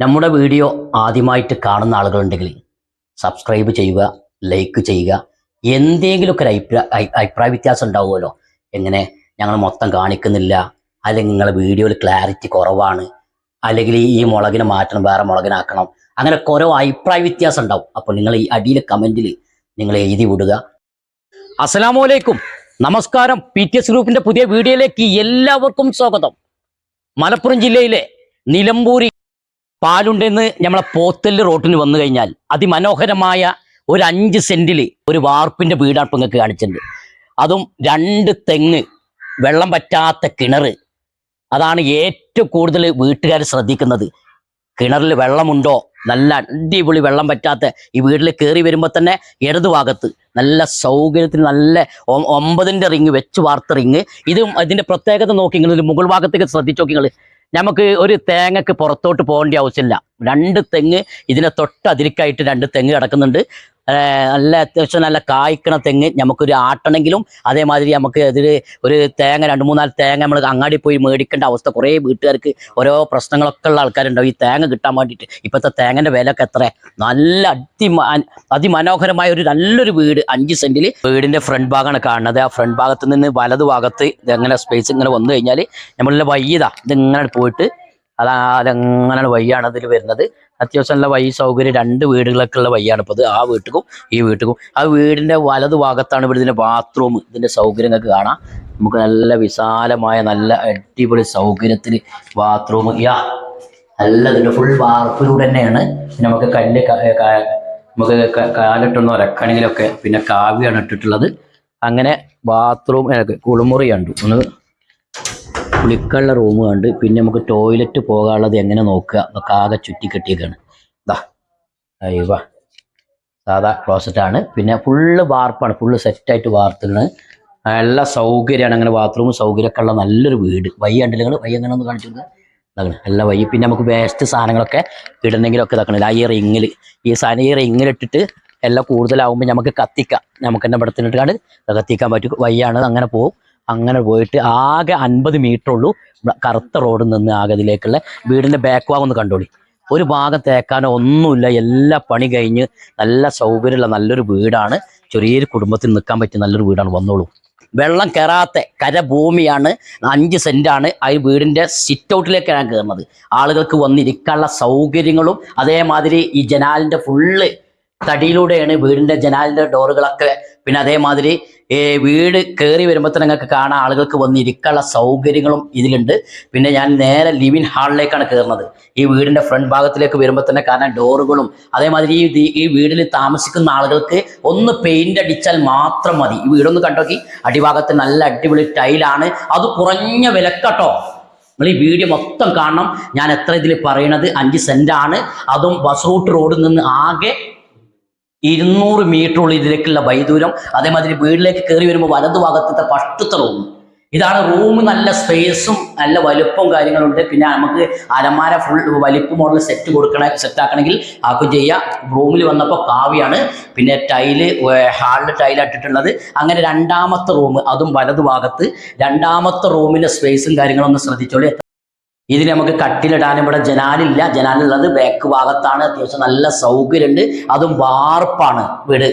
നമ്മുടെ വീഡിയോ ആദ്യമായിട്ട് കാണുന്ന ആളുകളുണ്ടെങ്കിൽ സബ്സ്ക്രൈബ് ചെയ്യുക ലൈക്ക് ചെയ്യുക. എന്തെങ്കിലുമൊക്കെ ഒരു അഭിപ്രായ അഭി- അഭിപ്രായ വ്യത്യാസം ഉണ്ടാവുമല്ലോ. എങ്ങനെ ഞങ്ങൾ മൊത്തം കാണിക്കുന്നില്ല അല്ലെങ്കിൽ നിങ്ങളുടെ വീഡിയോയിൽ ക്ലാരിറ്റി കുറവാണ് അല്ലെങ്കിൽ ഈ മുളകിനെ മാറ്റണം വേറെ മുളകിനാക്കണം അങ്ങനെ ഓരോ അഭിപ്രായ വ്യത്യാസം ഉണ്ടാവും. അപ്പോൾ നിങ്ങൾ ഈ അടിയിൽ കമന്റിൽ നിങ്ങൾ എഴുതി വിടുക. അസ്സലാമലൈക്കും നമസ്കാരം. പി ടി എസ് ഗ്രൂപ്പിന്റെ പുതിയ വീഡിയോയിലേക്ക് എല്ലാവർക്കും സ്വാഗതം. മലപ്പുറം ജില്ലയിലെ നിലമ്പൂരി പാലുണ്ടെന്ന് നമ്മളെ പോത്തൽ റോട്ടിന് വന്നു കഴിഞ്ഞാൽ അതിമനോഹരമായ ഒരു അഞ്ച് സെന്റിൽ ഒരു വാർപ്പിന്റെ വീടാണ് ഇപ്പൊ നിങ്ങൾക്ക് കാണിച്ചിട്ടുണ്ട്. അതും രണ്ട് തെങ്ങ് വെള്ളം പറ്റാത്ത കിണർ. അതാണ് ഏറ്റവും കൂടുതൽ വീട്ടുകാർ ശ്രദ്ധിക്കുന്നത്. കിണറിൽ വെള്ളമുണ്ടോ? നല്ല അടിപൊളി വെള്ളം പറ്റാത്ത ഈ വീട്ടിൽ കയറി വരുമ്പോൾ തന്നെ ഇടതുഭാഗത്ത് നല്ല സൗകര്യത്തിന് നല്ല ഒമ്പതിന്റെ റിങ് വെച്ച് വാർത്ത റിങ്. ഇതും അതിന്റെ പ്രത്യേകത നോക്കി നിങ്ങൾ മുകൾ ഭാഗത്തേക്ക് ശ്രദ്ധിച്ചു നോക്കി നിങ്ങൾ നമുക്ക് ഒരു തേങ്ങക്ക് പുറത്തോട്ട് പോകേണ്ട ആവശ്യമില്ല. രണ്ട് തെങ്ങ് ഇതിനെ തൊട്ടതിരിക്കായിട്ട് രണ്ട് തെങ്ങ് കിടക്കുന്നുണ്ട്. നല്ല അത്യാവശ്യം നല്ല കായ്ക്കണ തെങ്ങ് നമുക്കൊരു ആട്ടണമെങ്കിലും അതേമാതിരി നമുക്ക് അതിൽ ഒരു തേങ്ങ രണ്ട് മൂന്നാൽ തേങ്ങ നമ്മൾ അങ്ങാടി പോയി മേടിക്കേണ്ട അവസ്ഥ കുറേ വീട്ടുകാർക്ക് ഓരോ പ്രശ്നങ്ങളൊക്കെ ഉള്ള ആൾക്കാരുണ്ടാവും. ഈ തേങ്ങ കിട്ടാൻ വേണ്ടിയിട്ട് ഇപ്പോഴത്തെ തേങ്ങന്റെ വിലയൊക്കെ എത്ര നല്ല അതി അതിമനോഹരമായ ഒരു നല്ലൊരു വീട് അഞ്ച് സെന്റിൽ വീടിന്റെ ഫ്രണ്ട് ഭാഗമാണ് കാണുന്നത്. ആ ഫ്രണ്ട് ഭാഗത്ത് നിന്ന് വലതു ഭാഗത്ത് ഇതെങ്ങനെ സ്പേസ് ഇങ്ങനെ വന്നു കഴിഞ്ഞാൽ നമ്മളുടെ വയ്യതാണ് ഇതിങ്ങനെ പോയിട്ട് അതാ അതങ്ങനെയാണ് വഴിയാണ് അതിൽ വരുന്നത്. അത്യാവശ്യം നല്ല വഴി സൗകര്യം രണ്ട് വീടുകളൊക്കെ ഉള്ള വഴിയാണ് ഇപ്പോൾ ഇത്. ആ വീട്ടിലും ഈ വീട്ടിലും ആ വീടിന്റെ വലതു ഭാഗത്താണ് ഇവിടെ ഇതിന്റെ ബാത്റൂം ഇതിന്റെ സൗകര്യങ്ങൾക്ക് കാണാം. നമുക്ക് നല്ല വിശാലമായ നല്ല അടിപൊളി സൗകര്യത്തിൽ ബാത്റൂം യാ നല്ല ഇതിന്റെ ഫുൾ വാർപ്പിലൂടെ തന്നെയാണ്. നമുക്ക് കല്ല് നമുക്ക് കാലിട്ടൊന്നും ഉരക്കണെങ്കിലൊക്കെ പിന്നെ കാവ്യാണ് ഇട്ടിട്ടുള്ളത്. അങ്ങനെ ബാത്റൂം കുളിമുറി കണ്ടു. ഒന്ന് കുളിക്കാനുള്ള റൂം കണ്ട് പിന്നെ നമുക്ക് ടോയ്ലറ്റ് പോകാനുള്ളത് എങ്ങനെ നോക്കുക അതൊക്കെ ആകെ ചുറ്റിക്കെട്ടിയൊക്കെയാണ് ഇതാ അയ്യവ സാധാ ക്ലോസറ്റ് ആണ്. പിന്നെ ഫുള്ള് വാർപ്പാണ് ഫുള്ള് സെറ്റായിട്ട് വാർത്തുകയാണ് നല്ല സൗകര്യമാണ് അങ്ങനെ ബാത്റൂം സൗകര്യമൊക്കെ ഉള്ള നല്ലൊരു വീട്. വൈ കണ്ടില്ല വൈ എങ്ങനെ ഒന്ന് കാണിച്ചു കൊടുക്കുക ഇതാക്കണം നല്ല വൈ. പിന്നെ നമുക്ക് വേസ്റ്റ് സാധനങ്ങളൊക്കെ ഇടണമെങ്കിലൊക്കെ ഇതാക്കണം ഈ റിങ്ങിൽ ഈ സാധനം ഈ റിങ്ങിലിട്ടിട്ട് എല്ലാം കൂടുതലാവുമ്പോൾ നമുക്ക് കത്തിക്കാം. നമുക്ക് തന്നെ ഇവിടെ കണ്ട് കത്തിക്കാൻ പറ്റും. വയ്യാണ് അങ്ങനെ പോകും അങ്ങനെ പോയിട്ട് ആകെ അൻപത് മീറ്റർ ഉള്ളൂ. കറുത്ത റോഡിൽ നിന്ന് ആകെ ഇതിലേക്കുള്ള. വീടിന്റെ ബാക്ക് ഭാഗം ഒന്ന് കണ്ടോളി. ഒരു ഭാഗം തേക്കാനോ ഒന്നുമില്ല. എല്ലാ പണി കഴിഞ്ഞ് നല്ല സൗകര്യമുള്ള നല്ലൊരു വീടാണ്. ചെറിയൊരു കുടുംബത്തിൽ നിൽക്കാൻ പറ്റിയ നല്ലൊരു വീടാണ് വന്നോളൂ. വെള്ളം കയറാത്ത കരഭൂമിയാണ്. അഞ്ച് സെന്റാണ് ആ വീടിന്റെ സിറ്റ് ഔട്ടിലേക്കാണ് കയറുന്നത് ആളുകൾക്ക് വന്നിരിക്കാനുള്ള സൗകര്യങ്ങളും അതേമാതിരി ഈ ജനാലിന്റെ ഫുള്ള് തടിയിലൂടെയാണ് വീടിന്റെ ജനാലിന്റെ ഡോറുകളൊക്കെ പിന്നെ അതേമാതിരി വീട് കയറി വരുമ്പോൾ തന്നെ നിങ്ങൾക്ക് കാണാൻ ആളുകൾക്ക് വന്നിരിക്കാനുള്ള സൗകര്യങ്ങളും ഇതിലുണ്ട്. പിന്നെ ഞാൻ നേരെ ലിവിൻ ഹാളിലേക്കാണ് കയറുന്നത് ഈ വീടിന്റെ ഫ്രണ്ട് ഭാഗത്തിലേക്ക് വരുമ്പോൾ തന്നെ കാരണം ഡോറുകളും അതേമാതിരി ഈ ഈ വീടിൽ താമസിക്കുന്ന ആളുകൾക്ക് ഒന്ന് പെയിന്റ് അടിച്ചാൽ മാത്രം മതി. ഈ വീടൊന്ന് കണ്ടോക്കി അടിഭാഗത്ത് നല്ല അടിപൊളി ടൈലാണ്. അത് കുറഞ്ഞ വിലക്കട്ടോ. നിങ്ങൾ ഈ വീഡിയോ മൊത്തം കാണണം. ഞാൻ എത്ര ഇതിൽ പറയണത്? അഞ്ച് സെന്റ് ആണ് അതും ബസ് റൂട്ട് റോഡിൽ നിന്ന് ആകെ ഇരുന്നൂറ് മീറ്റർ ഉള്ള ഇതിലേക്കുള്ള വൈദൂരം അതേമാതിരി വീട്ടിലേക്ക് കയറി വരുമ്പോൾ വലതുഭാഗത്തെ പട്ടുത്ത റൂം ഇതാണ് റൂം നല്ല സ്പേസും നല്ല വലുപ്പവും കാര്യങ്ങളുണ്ട് പിന്നെ നമുക്ക് അലമാര ഫുൾ വലിപ്പ് മോഡൽ സെറ്റ് കൊടുക്കണ സെറ്റ് ആക്കണമെങ്കിൽ ആക്കും ചെയ്യാം. റൂമിൽ വന്നപ്പോൾ കാവിയാണ്. പിന്നെ ടൈൽ ഹാളിൽ ടൈൽ ഇട്ടിട്ടുള്ളത്. അങ്ങനെ രണ്ടാമത്തെ റൂം അതും വലതുഭാഗത്ത് രണ്ടാമത്തെ റൂമിന്റെ സ്പേസും കാര്യങ്ങളും ഒന്ന് ശ്രദ്ധിച്ചോളൂ. ഇതിൽ നമുക്ക് കട്ടിലിടാനും ഇവിടെ ജനാലില്ല. ജനാലുള്ളത് ബാക്ക് ഭാഗത്താണ്. അത്യാവശ്യം നല്ല സൗകര്യമുണ്ട്. അതും വാർപ്പാണ് വീട്.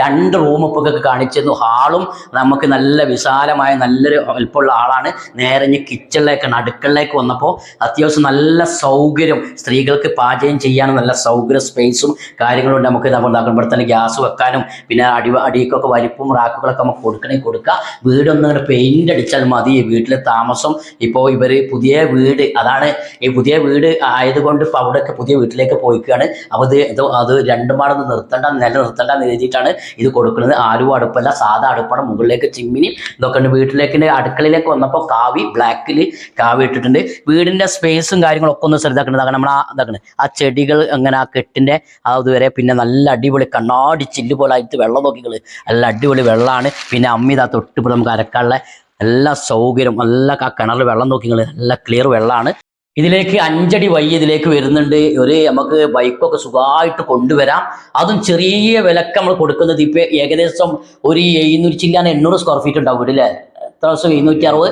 രണ്ട് റൂം ഇപ്പോൾ കാണിച്ചിരുന്നു. ഹാളും നമുക്ക് നല്ല വിശാലമായ നല്ലൊരു വലിപ്പമുള്ള ആളാണ് നേരെ ഇനി കിച്ചണിലേക്കാണ് അടുക്കളിലേക്ക് വന്നപ്പോൾ അത്യാവശ്യം നല്ല സൗകര്യം. സ്ത്രീകൾക്ക് പാചകം ചെയ്യാനും നല്ല സൗകര്യ സ്പേസും കാര്യങ്ങളും ഉണ്ട്. നമുക്ക് നമ്മൾ ഇവിടെ തന്നെ ഗ്യാസ് വെക്കാനും പിന്നെ അടി അടിക്കൊക്കെ വലിപ്പും റാക്കുകളൊക്കെ നമുക്ക് കൊടുക്കണേ കൊടുക്കാം. വീടൊന്നും പെയിന്റ് അടിച്ചാൽ മതി. വീട്ടിലെ താമസം ഇപ്പോൾ ഇവർ പുതിയ വീട് അതാണ് ഈ പുതിയ വീട് ആയതുകൊണ്ട് ഇപ്പോൾ അവിടെയൊക്കെ പുതിയ വീട്ടിലേക്ക് പോയിക്കുകയാണ് അപ്പോൾ ഇത് ഇത് അത് രണ്ടും പാടൊന്ന് നിർത്തണ്ട നില നിർത്തണ്ട എന്ന് എഴുതിയിട്ടാണ് ഇത് കൊടുക്കുന്നത്. ആരും അടുപ്പല്ല സാധാ അടുപ്പാണ്. മുകളിലേക്ക് ചിമ്മിനി ഇതൊക്കെ ഉണ്ട്. വീട്ടിലേക്ക് അടുക്കളയിലേക്ക് വന്നപ്പോൾ കാവി ബ്ലാക്കിൽ കാവി ഇട്ടിട്ടുണ്ട്. വീടിന്റെ സ്പേസും കാര്യങ്ങളൊക്കെ ഒന്ന് ശ്രദ്ധാക്കുന്നത് നമ്മൾ ആ ഇതാക്കുന്നത് ആ ചെടികൾ അങ്ങനെ ആ കെട്ടിന്റെ ആ ഇതുവരെ പിന്നെ നല്ല അടിപൊളി കണ്ണാടി ചില്ല് പോലെ ആയിട്ട് വെള്ളം നോക്കികൾ നല്ല അടിപൊളി വെള്ളമാണ് പിന്നെ അമ്മി ഇതാ നമുക്ക് അരക്കാനുള്ള എല്ലാ സൗകര്യം നല്ല ആ വെള്ളം നോക്കിങ്ങൾ നല്ല ക്ലിയർ വെള്ളമാണ് ഇതിലേക്ക് അഞ്ചടി വൈ ഇതിലേക്ക് വരുന്നുണ്ട്. ഒരു നമുക്ക് ബൈക്കൊക്കെ സുഖമായിട്ട് കൊണ്ടുവരാം. അതും ചെറിയ വിലക്ക് നമ്മൾ കൊടുക്കുന്നത് ഇപ്പൊ ഏകദേശം ഒരു എഴുന്നൂറ്റി ചില്ലാൻ എണ്ണൂറ് സ്ക്വയർ ഫീറ്റ് ഉണ്ടാവും വീട്ടിലെ എത്ര ദിവസം? എഴുന്നൂറ്റി അറുപത്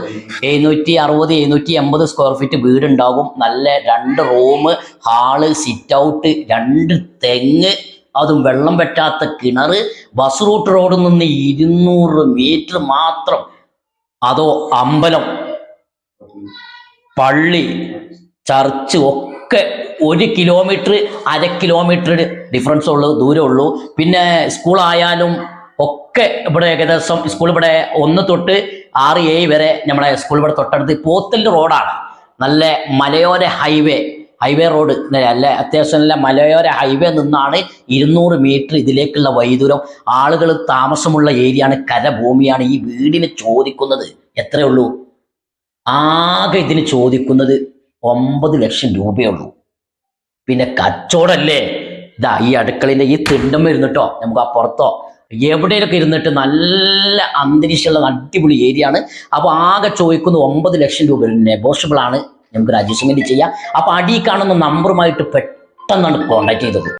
എഴുന്നൂറ്റി അറുപത് എഴുന്നൂറ്റി എൺപത് സ്ക്വയർ ഫീറ്റ് വീടുണ്ടാകും നല്ല രണ്ട് റൂം ഹാൾ സിറ്റ് ഔട്ട് രണ്ട് തെങ്ങ് അതും വെള്ളം പറ്റാത്ത കിണർ ബസ് റൂട്ട് റോഡിൽ നിന്ന് ഇരുന്നൂറ് മീറ്റർ മാത്രം അതോ അമ്പലം പള്ളി ചർച്ച് ഒക്കെ ഒരു കിലോമീറ്റർ അര കിലോമീറ്റർ ഡിഫറൻസ് ഉള്ളൂ ദൂരമുള്ളൂ പിന്നെ സ്കൂളായാലും ഒക്കെ ഇവിടെ ഏകദേശം സ്കൂൾ ഇവിടെ ഒന്ന് തൊട്ട് ആറ് ഏഴ് വരെ നമ്മുടെ സ്കൂൾ ഇവിടെ തൊട്ടടുത്ത് പോത്തൽ റോഡാണ് നല്ല മലയോര ഹൈവേ ഹൈവേ റോഡ് അല്ല അത്യാവശ്യം നല്ല മലയോര ഹൈവേ നിന്നാണ് ഇരുന്നൂറ് മീറ്റർ ഇതിലേക്കുള്ള വൈദൂരം ആളുകൾ താമസമുള്ള ഏരിയയാണ് കരഭൂമിയാണ്. ഈ വീടിന് ചോദിക്കുന്നത് എത്രയേ ഉള്ളൂ ആകെ ഇതിന് ചോദിക്കുന്നത് ഒമ്പത് ലക്ഷം രൂപയേ ഉള്ളൂ പിന്നെ കച്ചവടല്ലേ? ഇതാ ഈ അടുക്കളയിലെ ഈ തിണ്ടം ഇരുന്നിട്ടോ നമുക്ക് ആ പുറത്തോ എവിടെയൊക്കെ ഇരുന്നിട്ട് നല്ല അന്തരീക്ഷമുള്ള അടിപൊളി ഏരിയ ആണ് അപ്പൊ ആകെ ചോദിക്കുന്നത് ഒമ്പത് ലക്ഷം രൂപ നെഗോഷ്യബിൾ ആണ്. നമുക്ക് അഡ്ജസ്റ്റ്മെന്റ് ചെയ്യാം. അപ്പൊ അടി കാണുന്ന നമ്പറുമായിട്ട് പെട്ടെന്നാണ് കോണ്ടാക്ട് ചെയ്തത്.